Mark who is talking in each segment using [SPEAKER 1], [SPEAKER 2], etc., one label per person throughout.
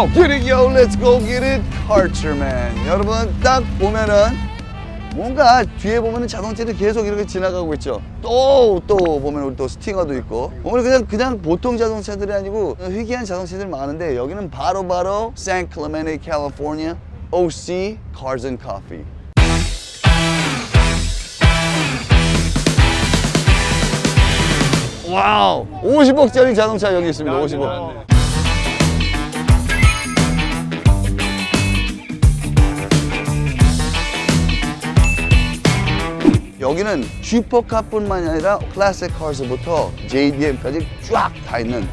[SPEAKER 1] go! Get it yo let's go get it. Cultureman 여러분 딱 보면은 뭔가 뒤에 보면은 자동차들이 계속 이렇게 지나가고 있죠. 또 또 보면 우리 또 스팅어도 있고. 보면 그냥 그냥 보통 자동차들이 아니고 희귀한 자동차들 많은데 여기는 바로 바로 San Clemente California OC Cars and Coffee. 와우 50억짜리 자동차 여기 있습니다 50억 여기는 슈퍼카뿐만이 아니라 클래식 카스부터 JDM까지 쫙 다 있는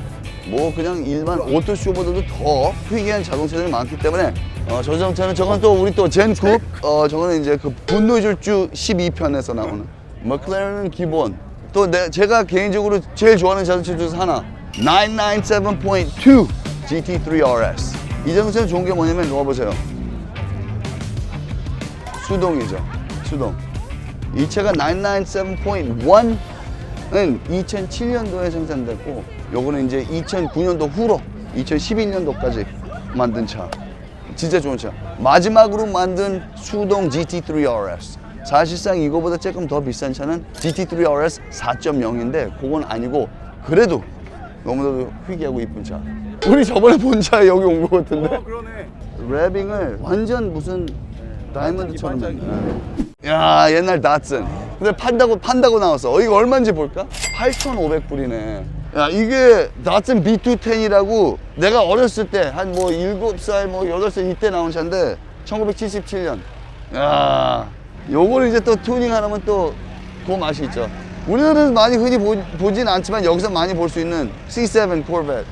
[SPEAKER 1] 뭐 그냥 일반 오토쇼보다도 더 희귀한 자동차들이 많기 때문에 어, 저 자동차는 저건 또 우리 또 젠쿱 어, 저거는 이제 그 분노의 질주 12편에서 나오는 머클레런은 기본. 또 내, 제가 개인적으로 제일 좋아하는 자동차 중에서 하나 997.2 GT3 RS 이 자동차는 좋은 게 뭐냐면 놓아보세요? 수동이죠. 수동 이 차가 997.1은 2007년도에 생산됐고 요거는 이제 2009년도 후로 2011년도까지 만든 차. 진짜 좋은 차. 마지막으로 만든 수동 GT3 RS 사실상 이거보다 조금 더 비싼 차는 GT3 RS 4.0인데 그건 아니고 그래도 너무나도 희귀하고 이쁜 차. 우리 저번에 본 차 여기 온 거 같은데?
[SPEAKER 2] 그러네.
[SPEAKER 1] 랩빙을 완전 무슨 다이아몬드처럼 했네. 야 옛날 다츠 근데 판다고 판다고 나왔어. 어, 이거 얼마인지 볼까? 8,500불이네. 야 이게 다츠 B210이라고 내가 어렸을 때 한 뭐 7살 뭐 8살 이때 나온 차인데 1977년. 야 요거는 이제 또 튜닝 하나면 또 그 맛이 있죠. 우리나라는 많이 흔히 보, 보진 않지만 여기서 많이 볼 수 있는 C7 코르벳.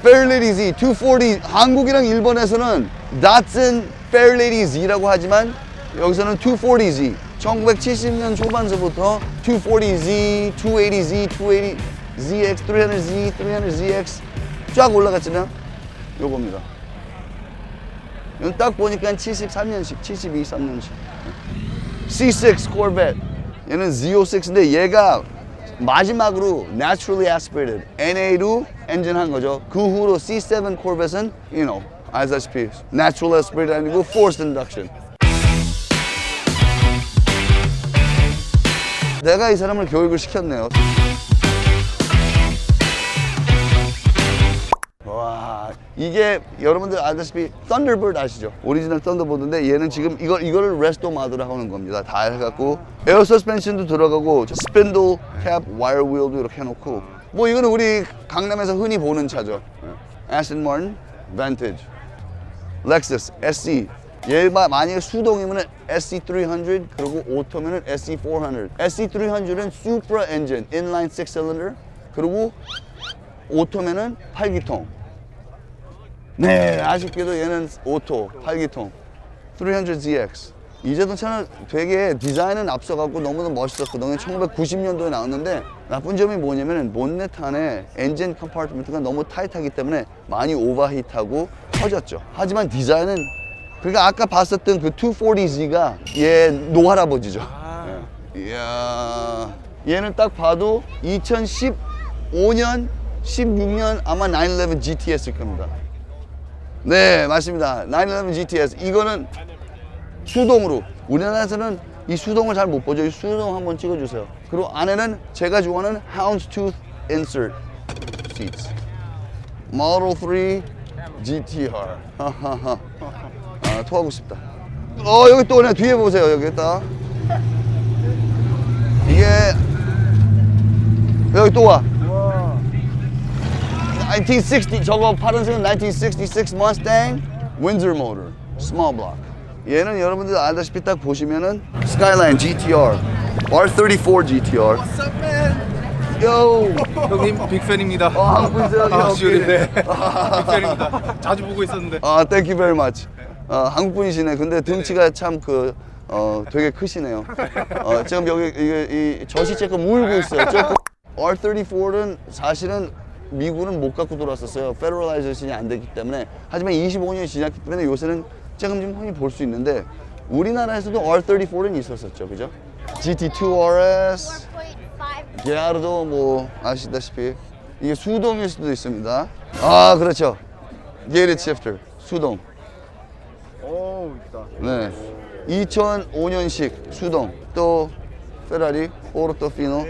[SPEAKER 1] Fairlady Z 240 한국이랑 일본에서는 datsun Fairlady Z라고 하지만 여기서는 240Z 1970년 초반서부터 240Z, 280Z, 280 ZX, 300Z, 300ZX 쫙 올라갔잖아요 요겁니다 이건 딱 보니까 73년식, 72, 3년식 C6 Corvette 얘는 Z06인데 얘가 마지막으로 naturally aspirated NA로 엔진 한 거죠. 그 후로 C7 Corvette은 you know 아시다시피 natural aspirated 아니고 forced induction. 내가 이 사람을 교육을 시켰네요. 와 이게 여러분들 아시다시피 썬더버드 아시죠? 오리지널 썬더버드인데 얘는 지금 이걸 이거를 레스토 마드라고 하는 겁니다. 다 해갖고 에어 서스펜션도 들어가고 스핀들 캡 와이어 휠도 이렇게 해놓고 뭐 이거는 우리 강남에서 흔히 보는 차죠. 마틴 벤티지 렉서스 SC 얘가 만약에 수동이면 SC300 그리고 오토면은 SC400 SC300은 Supra 엔진 inline 6 cylinder 그리고 오토면은 8기통. 네 아쉽게도 얘는 오토 8기통. 300ZX 이 자동차는 되게 디자인은 앞서가고 너무나 멋있었거든요 1990년도에 나왔는데 나쁜 점이 뭐냐면 본넷 안에 엔진 컴파트먼트가 너무 타이트하기 때문에 많이 오버히트하고 터졌죠. 하지만 디자인은 그러니까 아까 봤었던 그 240Z가 얘 노할아버지죠. 예. 이야. 얘는 딱 봐도 2015년 16년 아마 911 GTS일 겁니다. 네 맞습니다. 911 GTS 이거는 수동으로. 우리나라에서는 이 수동을 잘 못 보죠. 이 수동 한번 찍어주세요. 그리고 안에는 제가 좋아하는 Houndstooth Insert Seats. Model 3 GTR 아 토하고 싶다. 어 여기 또 그냥 뒤에 보세요. 여기 딱. 이게 여기 또와. 1960 저거 파란색은 1966 Mustang Windsor motor. Small block 얘는 여러분들 알다시피 딱 보시면은 Skyline GTR R34 GTR? Yo
[SPEAKER 2] 형님 빅팬입니다.
[SPEAKER 1] 어, 한국 분이세요?
[SPEAKER 2] 아. 지훈인데 빅팬입니다. 자주 보고 있었는데.
[SPEAKER 1] 아, thank you very much. 어, 한국 분이시네. 근데 등치가 참 그, 어, 되게 크시네요. 어, 지금 여기 이게 이 젖이 조금 울고 있어요. 조금. R34는 사실은 미국은 못 갖고 돌았었어요. 페더럴라이제이션이 안 됐기 때문에. 하지만 25년이 지났기 때문에 요새는 조금 좀 흔히 볼수 있는데 우리나라에서도 R34는 있었었죠. 그죠? GT2 RS, 게아르도 뭐 아시다시피 이게 수동일 수도 있습니다. 아, 그렇죠. 게이트 시프터 수동.
[SPEAKER 2] 오 있다.
[SPEAKER 1] 네. 2005년식 수동. 또 페라리 포르토피노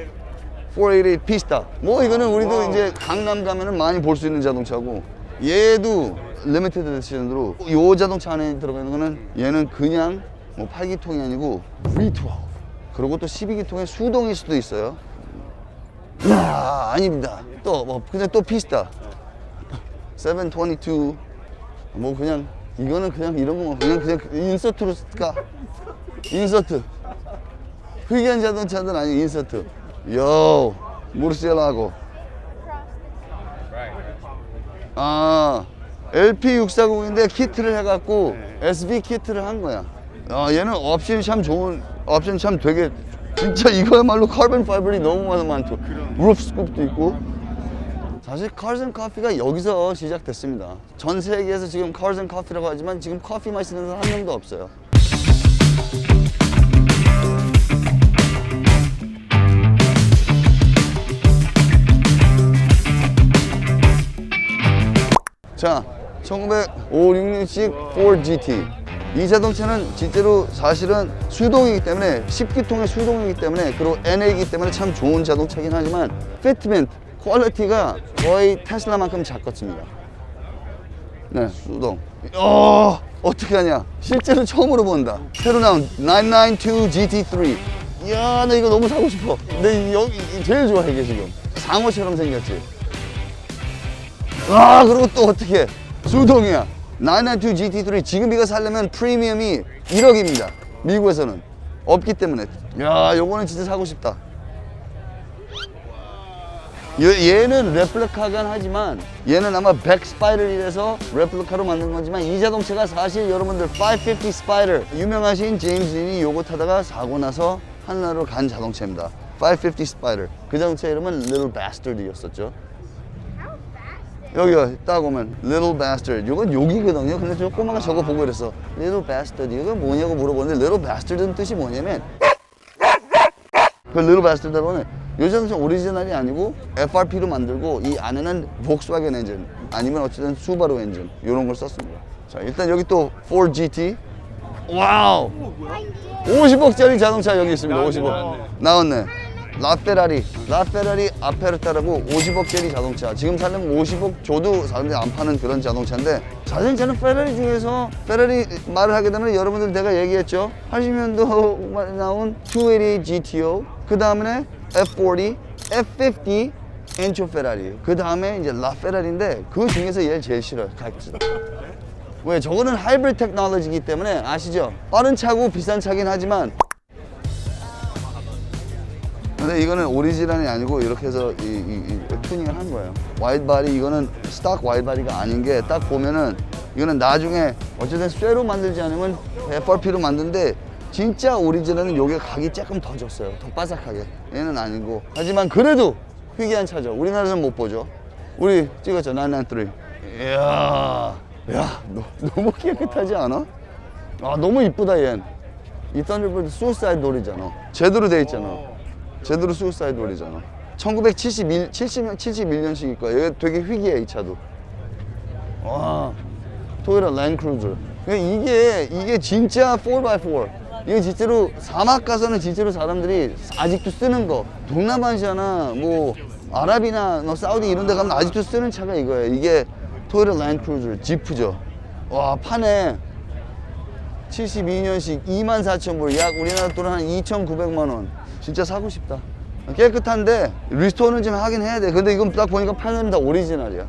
[SPEAKER 1] 488 피스타. 뭐 이거는 우리도 이제 강남 가면은 많이 볼 수 있는 자동차고 얘도 리미티드 에디션으로 이 자동차 안에 들어가는 거는 얘는 그냥 뭐 8기통이 아니고 V12. 그리고 또 12기통의 수동일 수도 있어요. 야 아닙니다. 또 뭐 그냥 또 피스타. 722. 뭐 그냥 이거는 그냥 이런 거 그냥 그냥 인서트로 쓸까? 인서트. 희귀한 자동차들 아니 인서트. 요 무르셀라고. 아 LP640인데 키트를 해갖고 SB 키트를 한 거야. 아 얘는 옵션이 참 좋은 옵션 참 되게 진짜 이거야말로 카본 파이버이 너무 많- 많죠. 루프 스쿱도 있고. 사실 카르슨 커피가 여기서 시작됐습니다. 전 세계에서 지금 카르슨 커피라고 하지만 지금 커피 마시는 사람 한 명도 없어요. 자, 1956년식 4GT. 이 자동차는 진짜로 사실은 수동이기 때문에 10기통의 수동이기 때문에 그리고 NA이기 때문에 참 좋은 자동차긴 하지만 피트멘트, 퀄리티가 거의 테슬라만큼 작겠습니다. 네, 수동. 어, 어떻게 하냐? 실제로 처음으로 본다. 새로 나온 992 GT3. 이야, 나 이거 너무 사고 싶어. 근데 여기 제일 좋아 이게 지금. 상어처럼 생겼지. 아 그리고 또 어떻게 수동이야. 992 GT3 지금 이거 살려면 프리미엄이 1억입니다. 미국에서는. 없기 때문에. 야 요거는 진짜 사고 싶다. 얘, 얘는 레플리카긴 하지만 얘는 아마 100 스파이럴이라서 레플리카로 만든 거지만 이 자동차가 사실 여러분들 550 스파이럴 유명하신 제임스 딘이 요거 타다가 사고 나서 하늘나라로 간 자동차입니다. 550 스파이럴 그 자동차 이름은 Little Bastard이었었죠 여기요 딱 오면 Little Bastard. 이건 욕이거든요. 근데 저 꼬마가 저거 보고 이랬어. Little Bastard. 이거 뭐냐고 물어보는데 Little Bastard은 뜻이 뭐냐면 그 Little Bastard라고는 이 자동차 오리지널이 아니고 FRP로 만들고 이 안에는 복스와겐 엔진 아니면 어쨌든 수바루 엔진 이런 걸 썼습니다. 자 일단 여기 또 4GT 와우! 50억짜리 자동차 여기 있습니다. 50억. 나왔네 라페라리 라페라리 아페르타라고 50억짜리 자동차. 지금 살려면 50억 줘도 사람들이 안 파는 그런 자동차인데 저는 페라리 중에서 페라리 말을 하게 되면 여러분들 내가 얘기했죠? 80년도 나온 280 GTO 그 다음에 F40 F50 엔초 페라리 그 다음에 이제 라 페라리인데 그 중에서 얘를 제일 싫어요. 가입니다 왜? 저거는 하이브리드 테크놀로지이기 때문에 아시죠? 빠른 차고 비싼 차긴 하지만 근데 이거는 오리지널이 아니고 이렇게 해서 이, 이- 이 튜닝을 한 거예요. 와이드 바디 이거는 스탁 와이드 바디가 아닌 게 딱 보면은 이거는 나중에 어쨌든 쇠로 만들지 않으면 FRP로 만드는데 진짜 오리지널은 요게 각이 조금 더 줬어요. 더 바삭하게. 얘는 아니고. 하지만 그래도 희귀한 차죠. 우리나라에서는 못 보죠. 우리 찍었죠? 993 이야. 야 너, 너무 깨끗하지 않아? 아 너무 이쁘다 얘는 이 썬더볼트 수사이드 돌이잖아. 제대로 돼 있잖아 제대로 수사이드 돌이잖아. 1971, 70년, 71년식일 거야. 얘 되게 희귀해 이 차도. 와. 토요타 랜크루저 이게 이게 진짜 4x4 이게 진짜로 사막 가서는 진짜로 사람들이 아직도 쓰는 거. 동남아시아나 뭐 아랍이나 뭐 사우디 이런 데 가면 아직도 쓰는 차가 이거예요 이게 토요타 랜크루저 지프죠. 와 판에 72년식 24,000불. 약 우리나라 돈한 2,900만 원 진짜 사고 싶다. 깨끗한데 리스토어는 좀 하긴 해야 돼. 근데 이건 딱 보니까 판은 다 오리지널이야.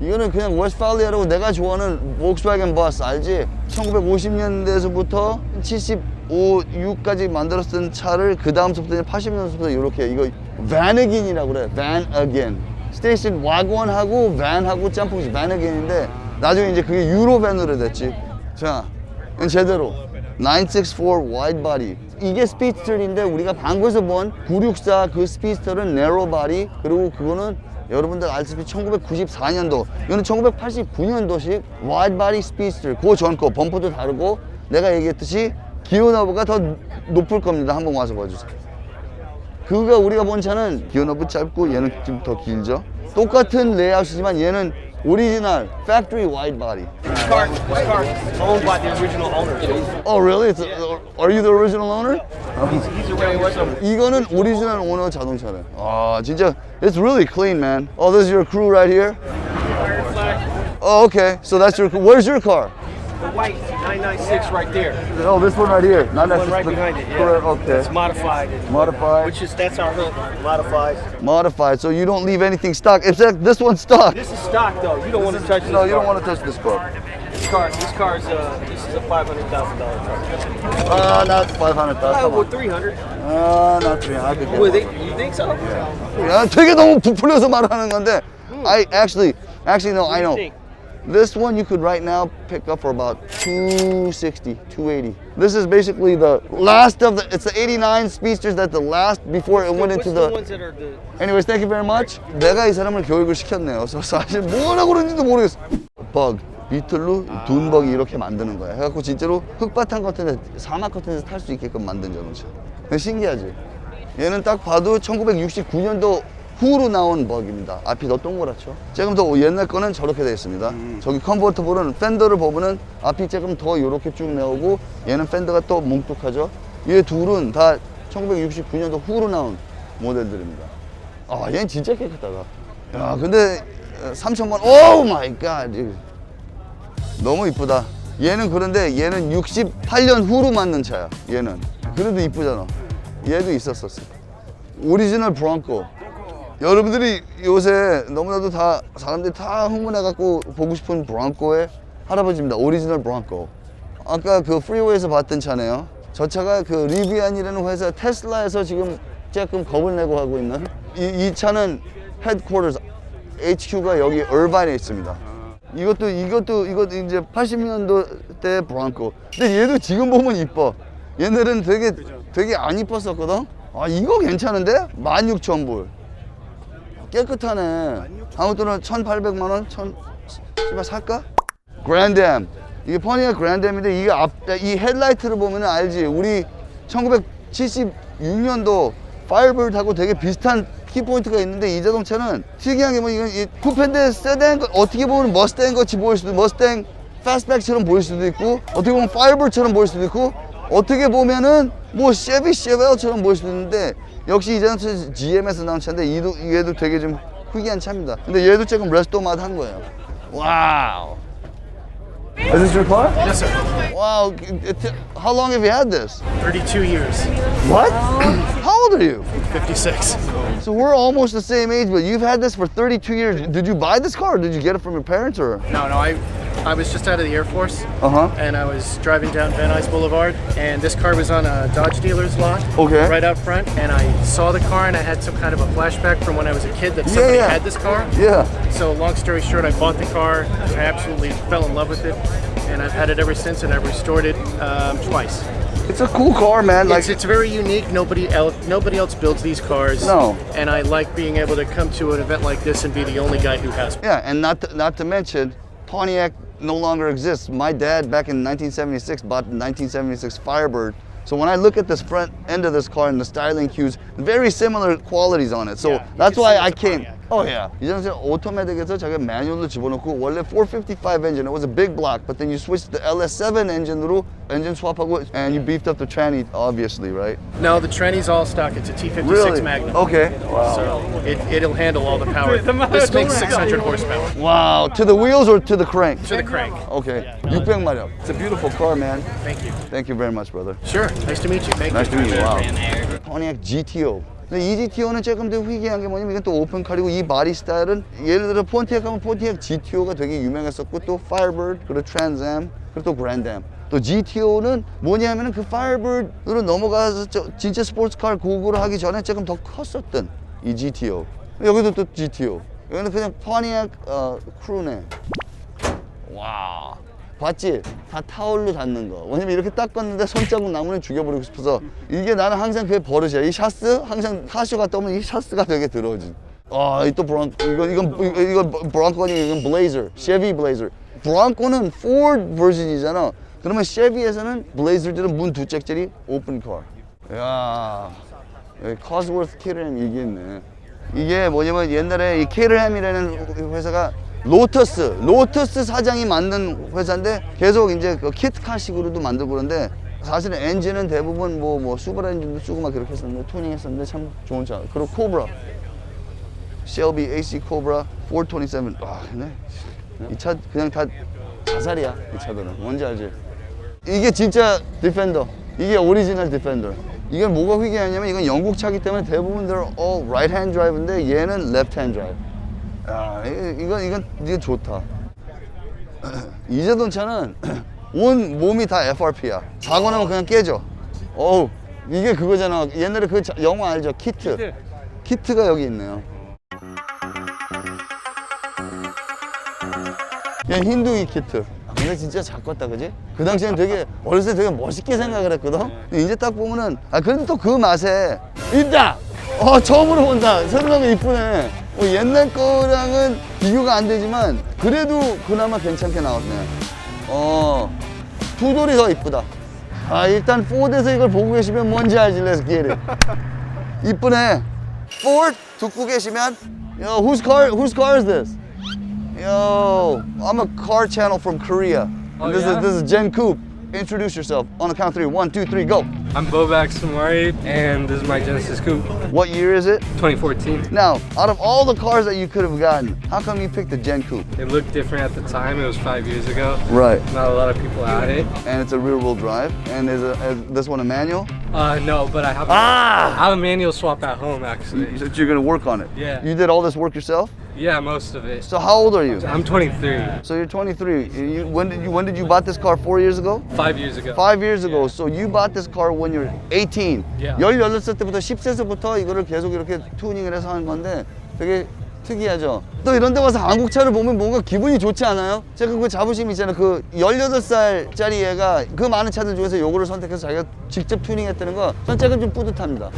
[SPEAKER 1] 이거는 그냥 웨스트팔리아라고 내가 좋아하는 볼kswagen 버스 알지? 1950년대에서부터 75, 6까지 만들었던 차를 그 다음부터 80년대부터 이렇게 이거 바너긴이라고 그래. 바너긴 스테이션 와곤하고 밴하고 짬뽕이 바너긴인데 나중에 이제 그게 유로 밴으로 됐지. 자 제대로 964 와이드 바디 이게 스피드스터인데 우리가 방구에서 본 964 그 스피드스터는 네로 바디 그리고 그거는 여러분들 알다시피 1994년도. 이거는 1989년도식 와이드 바디 스피드스터 그전거 범퍼도 다르고 내가 얘기했듯이 기어 너브가 더 높을 겁니다. 한번 와서 봐주세요. 그가 우리가 본 차는 기어 너브 짧고 얘는 좀 더 길죠? 똑같은 레이아웃이지만 얘는 오리지널 factory wide body.
[SPEAKER 3] This car, this car is owned by the original owner.
[SPEAKER 1] Oh really? It's a, are you the original owner?
[SPEAKER 3] He's, he's already with them.
[SPEAKER 1] 이거는 오리지널 오너 자동차래. 아 진짜 it's really clean, man. Oh, this is your crew right here. Oh, okay. So that's your. Where's your car?
[SPEAKER 3] The white 996 right there.
[SPEAKER 1] Oh, this one right here. Not
[SPEAKER 3] The one right behind it. Yeah. It's modified.
[SPEAKER 1] Modified.
[SPEAKER 3] Which is that's our hook. Modified.
[SPEAKER 1] Modified. So you don't leave anything stock. Except this one's stock.
[SPEAKER 3] This is stock though. You don't want to touch this.
[SPEAKER 1] No, you don't
[SPEAKER 3] car.
[SPEAKER 1] want to touch this car.
[SPEAKER 3] This car. This car is uh. This is a five hundred thousand dollar car.
[SPEAKER 1] Ah, not five hundred
[SPEAKER 3] Uh,
[SPEAKER 1] thousand.
[SPEAKER 3] well, three hundred.
[SPEAKER 1] Ah, not three hundred. I could
[SPEAKER 3] With
[SPEAKER 1] get.
[SPEAKER 3] it, you think so?
[SPEAKER 1] 야, 되게 너무 부풀려서 말하는 건데. I actually, actually no, I know.
[SPEAKER 3] think?
[SPEAKER 1] This one you could right now pick up for about 260, 280. This is basically the last of the, it's the 89 speedsters that the last before it went into
[SPEAKER 3] the
[SPEAKER 1] anyways, thank you very much. 내가 이 사람을 교육을 시켰네요. 그래서 사실 뭐라고 그러는지도 모르겠어. 버그, 비틀로 둔버기 이렇게 만드는 거야. 해갖고 진짜로 흙바탕 같은 데, 사막 같은 데서 탈 수 있게끔 만든 자동차. 신기하지? 얘는 딱 봐도 1969년도 후로 나온 버기입니다. 앞이 더 동그랗죠? 조금 더 옛날 거는 저렇게 되어 있습니다. 저기 컨버터블은 팬더를 보면은 앞이 조금 더 이렇게 쭉 나오고 얘는 팬더가 또 뭉툭하죠? 얘 둘은 다 1969년도 후로 나온 모델들입니다. 아, 얘는 진짜 깨끗하다. 야, 근데 3천만, 오 마이 갓. 너무 이쁘다. 얘는 그런데 얘는 68년 후로 만든 차야. 얘는. 그래도 이쁘잖아. 얘도 있었었어. 오리지널 브랑코. 여러분들이 요새 너무나도 다 사람들이 다 흥분해갖고 보고 싶은 브랑코의 할아버지입니다. 오리지널 브랑코. 아까 그 프리웨이에서 봤던 차네요. 저 차가 그 리비안이라는 회사 테슬라에서 지금 조금 겁을 내고 하고 있는 이, 이 차는 헤드쿼터스 HQ가 여기 얼바인에 있습니다. 이것도 이것도 이것도 이제 80년도 때 브랑코. 근데 얘도 지금 보면 이뻐. 얘네들은 되게 되게 안 이뻤었거든. 아 이거 괜찮은데? 16,000불. 깨끗하네. 아무튼 1,800만 원, 1,000 씨발 살까? 그랜드엠. 이게 퍼니가 그랜드엠인데 이게 앞 이 헤드라이트를 보면은 알지. 우리 1976년도 파이어볼트하고 되게 비슷한 키포인트가 있는데 이 자동차는 특이한 게 뭐 이건 이 쿠페인데 세단 어떻게 보면 머스탱 같이 보일 수도 머스탱 패스트백처럼 보일 수도 있고 어떻게 보면 파이어볼트처럼 보일 수도 있고 어떻게 보면은 뭐 쉐비 쉐벨처럼 보일 수도 있는데 역시 이 자동차 GM에서 나온 차인데 얘도, 얘도 되게 좀 특이한 차입니다. 근데 얘도 조금 레스토마드 한 거예요. 와우. Is this your car?
[SPEAKER 4] Yes, sir.
[SPEAKER 1] Wow. it- How long have you had this?
[SPEAKER 4] 32 years.
[SPEAKER 1] What? How old are you?
[SPEAKER 4] 56.
[SPEAKER 1] So we're almost the same age, but you've had this for 32 years. Did you buy this car or did you get it from your parents or?
[SPEAKER 4] No, no, I I was just out of the Air Force
[SPEAKER 1] Uh-huh.
[SPEAKER 4] and I was driving down Van Nuys Boulevard and this car was on a Dodge dealer's lot.
[SPEAKER 1] Okay.
[SPEAKER 4] Right out front and I saw the car and I had some kind of a flashback from when I was a kid that somebody
[SPEAKER 1] yeah.
[SPEAKER 4] had this car.
[SPEAKER 1] Yeah.
[SPEAKER 4] So long story short, I bought the car. I absolutely fell in love with it and I've had it ever since and I've restored it um, twice.
[SPEAKER 1] It's a cool car, man. Like,
[SPEAKER 4] It's, it's very unique. Nobody else nobody else builds these cars.
[SPEAKER 1] No.
[SPEAKER 4] And I like being able to come to an event like this and be the only guy who has one.
[SPEAKER 1] yeah, and not to, not to mention, Pontiac no longer exists. My dad back in 1976 bought the 1976 Firebird. So when I look at this front end of this car and the styling cues, very similar qualities on it. So
[SPEAKER 4] Yeah,
[SPEAKER 1] that's why I came.
[SPEAKER 4] Pontiac.
[SPEAKER 1] Oh yeah. 이 자동차 오토매틱에서 자기 매뉴얼로 집어넣고 원래 455 engine. It was a big block, but then you switched to LS7 engine으로 engine swap하고 and you beefed up the tranny, obviously, right?
[SPEAKER 4] No, the tranny's all stock. It's a T56
[SPEAKER 1] Really?
[SPEAKER 4] Magnum.
[SPEAKER 1] Okay. Wow.
[SPEAKER 4] So it, it'll handle all the power. This makes 600 horsepower
[SPEAKER 1] Wow. To the wheels or to the crank?
[SPEAKER 4] to the crank.
[SPEAKER 1] Okay. 600마력. It's a beautiful car, man.
[SPEAKER 4] Thank you.
[SPEAKER 1] Thank you very much, brother.
[SPEAKER 4] Sure. Nice to meet you. Thank
[SPEAKER 1] Nice
[SPEAKER 4] you.
[SPEAKER 1] to meet you. Wow. Pontiac GTO. 근데 이 GTO는 조금 더 희귀한 게 뭐냐면 이건 또 오픈칼이고 이 바디 스타일은 예를 들어 폰티액 하면 폰티액 GTO가 되게 유명했었고 또 Firebird 그리고 트랜스암 그리고 또 그랜드암 또 GTO는 뭐냐면은 그 Firebird으로 넘어가서 저 진짜 스포츠카 고구를 하기 전에 조금 더 컸었던 이 GTO 여기도 또 GTO 여기는 그냥 폰티액 어, 크루네. 와 봤지? 다 타올로 닿는 거. 왜냐면 이렇게 닦았는데 손자국 나무는 죽여버리고 싶어서 이게 나는 항상 그게 버릇이야. 이 샤스 항상 카쇼 갔다 오면 이 샤스가 되게 들어오지. 아, 이 또 브랑 이건 이건 이건, 브랑코 아니고 이건 블레이저, 쉐비 블레이저. 브랑코는 포드 버전이잖아. 그러면 쉐비에서는 블레이저들은 문 두 짝짜리 오픈 카. 야, 커스워스 키램 이게 있네. 이게 뭐냐면 옛날에 이 케르햄이라는 회사가 로터스, 로터스 사장이 만든 회사인데 계속 이제 그 키트카식으로도 만들고 그런데 사실은 엔진은 대부분 뭐, 뭐 수바루 엔진도 쓰고 막 그렇게 했었는데 투닝 했었는데 참 좋은 차. 그리고 코브라. 쉘비 AC 코브라 427. 와, 근데 이차 그냥 다 자살이야. 이 차들은. 뭔지 알지? 이게 진짜 디펜더. 이게 오리지널 디펜더. 이건 뭐가 희귀하냐면 이건 영국 차기 때문에 대부분 they're all right hand drive인데 얘는 left hand drive. 야, 이- 이건 이건 이게 좋다. 이 자동차는 온 몸이 다 FRP야. 사고 나면 그냥 깨져. 어우, 이게 그거잖아. 옛날에 그 자- 영화 알죠? 키트. 키트 가 여기 있네요. 얘 힌두이 키트. 아, 근데 진짜 작았다, 그지? 그 당시엔 되게 어렸을 때 되게 멋있게 생각을 했거든. 근데 이제 딱 보면은 아 그래도 또 그 맛에 있다. 어 처음으로 본다. 새로나면 이쁘네. 어, 옛날 거랑은 비교가 안 되지만 그래도 그나마 괜찮게 나왔네. 어 투돌이 더 이쁘다. 아 일단 포드에서 이걸 보고 계시면 뭔지 알지? It. 이쁘네. Ford 듣고 계시면 Yo, whose car? Whose car is this? Yo, I'm a car channel from Korea.
[SPEAKER 3] Oh,
[SPEAKER 1] And this
[SPEAKER 3] yeah?
[SPEAKER 1] is this is Jen Coop. Introduce yourself on the count of three. One, two, three, go.
[SPEAKER 3] I'm Bobak Samari, and this is my Genesis Coupe,
[SPEAKER 1] What year is it?
[SPEAKER 3] 2014.
[SPEAKER 1] Now, out of all the cars that you could have gotten, how come you picked the Gen Coupe?
[SPEAKER 3] It looked different at the time. It was five years ago.
[SPEAKER 1] Right.
[SPEAKER 3] Not a lot of people had it.
[SPEAKER 1] And it's a rear-wheel drive. And is, a, is this one a manual?
[SPEAKER 3] Uh, no, but I have.
[SPEAKER 1] Ah!
[SPEAKER 3] I have a manual swap at home actually.
[SPEAKER 1] So you're gonna work on it.
[SPEAKER 3] Yeah.
[SPEAKER 1] You did all this work yourself.
[SPEAKER 3] Yeah, most of it.
[SPEAKER 1] So how old are you?
[SPEAKER 3] I'm 23.
[SPEAKER 1] So you're 23. You, when did you when did you bought this car? Four years ago.
[SPEAKER 3] Five years ago.
[SPEAKER 1] Five years ago. So you bought this car when you're 18.
[SPEAKER 3] Yeah.
[SPEAKER 1] 18살 때부터 10세서부터 이거를 계속 이렇게 투닝을 해서 하는 건데 되게 특이하죠. 또 이런 데 와서 한국 차를 보면 뭔가 기분이 좋지 않아요? 제가 그 자부심 있잖아요. 그 18살짜리 애가 그 많은 차들 중에서 요거를 선택해서 자기가 직접 투닝했다는 거 전 제가 좀 뿌듯합니다.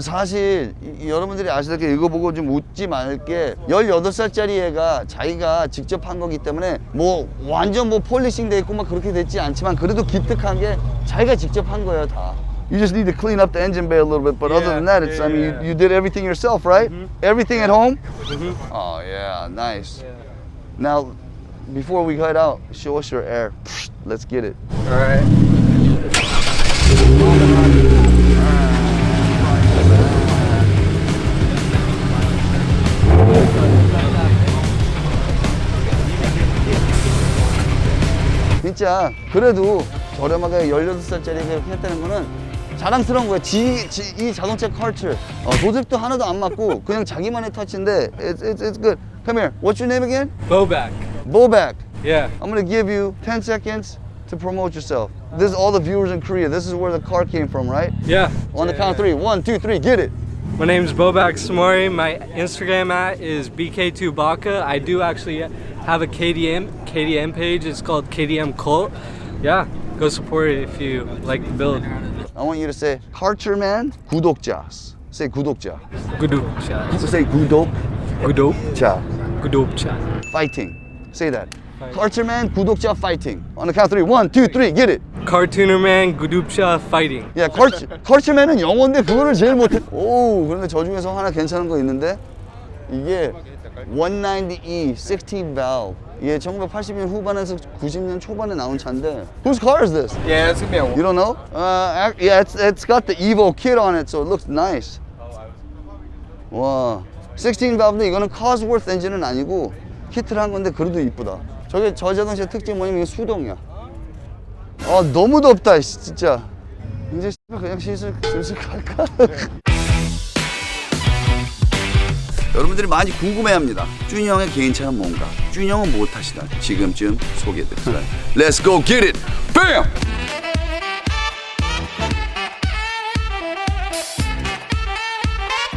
[SPEAKER 1] 사실 이- 여러분들이 아시다시피 이거 보고 좀 웃지 말게 18살짜리 애가 자기가 직접 한 거기 때문에 뭐 완전 뭐 폴리싱 돼 있고 막 그렇게 됐지 않지만 그래도 기특한 게 자기가 직접 한 거예요 다 You just need to clean up the engine bay a little bit but other
[SPEAKER 3] Yeah,
[SPEAKER 1] than that it's I
[SPEAKER 3] yeah,
[SPEAKER 1] mean
[SPEAKER 3] yeah.
[SPEAKER 1] you, you did everything yourself right? Everything at home?
[SPEAKER 3] Mhm.
[SPEAKER 1] Oh yeah nice
[SPEAKER 3] Yeah.
[SPEAKER 1] Now before we head out show us your air Let's get it
[SPEAKER 3] All right.
[SPEAKER 1] 진짜 그래도 저렴하게 18살짜리가 이렇게 했다는 거는 자랑스러운 거야. 지, 지- 이 자동차 컬처. 어, 도색도 하나도 안 맞고 그냥 자기만의 터치인데 it's, it's, it's good. Come here. What's your name again?
[SPEAKER 3] Bobak.
[SPEAKER 1] Bobak.
[SPEAKER 3] Yeah.
[SPEAKER 1] I'm gonna give you 10 seconds to promote yourself. This is all the viewers in Korea. This is where the car came from, right?
[SPEAKER 3] Yeah.
[SPEAKER 1] On the
[SPEAKER 3] Yeah,
[SPEAKER 1] count
[SPEAKER 3] yeah.
[SPEAKER 1] three. One, two, three. Get it.
[SPEAKER 3] My name's Bobak Samori. My Instagram at is BK2Baka. I do actually have a KDM KDM page. It's called KDM Cult. Yeah, go support it if you like the build.
[SPEAKER 1] I want you to say Culture Man 구독자. Say 구독자.
[SPEAKER 3] Gudupcha.
[SPEAKER 1] So say 구독자.
[SPEAKER 3] Gudup. Gudupcha.
[SPEAKER 1] Fighting. Say that.
[SPEAKER 3] Fighting.
[SPEAKER 1] Culture Man 구독자 fighting. On the count of three. One, two, three. Get it.
[SPEAKER 3] Cartooner Man Gudupcha fighting.
[SPEAKER 1] 야, 컬처, 컬처맨은 영어인데 그거를 제일 못해. 오, 그런데 저 중에서 하나 괜찮은 거 있는데 이게 190E 16 valve. 이게 1980년 후반에서 90년 초반에 나온 차인데 Whose car is this?
[SPEAKER 2] Yeah, it's gonna be a
[SPEAKER 1] You don't know? Uh, ac- yeah, it's, it's got the Evo kit on it, so it looks nice. 와, 16 valve인데 이거는 Cosworth 엔진은 아니고 키트를 한 건데 그래도 이쁘다. 저게 저 자동차 특징 뭐냐면 이게 수동이야. 아 너무 덥다 씨, 진짜. 이제 그냥 슬슬 슬슬 갈까? 여러분들이 많이 궁금해합니다. 준이 형의 개인차는 뭔가? 준이 형은 못 타시다. 지금쯤 소개해드릴게요. Let's go get it. Bam!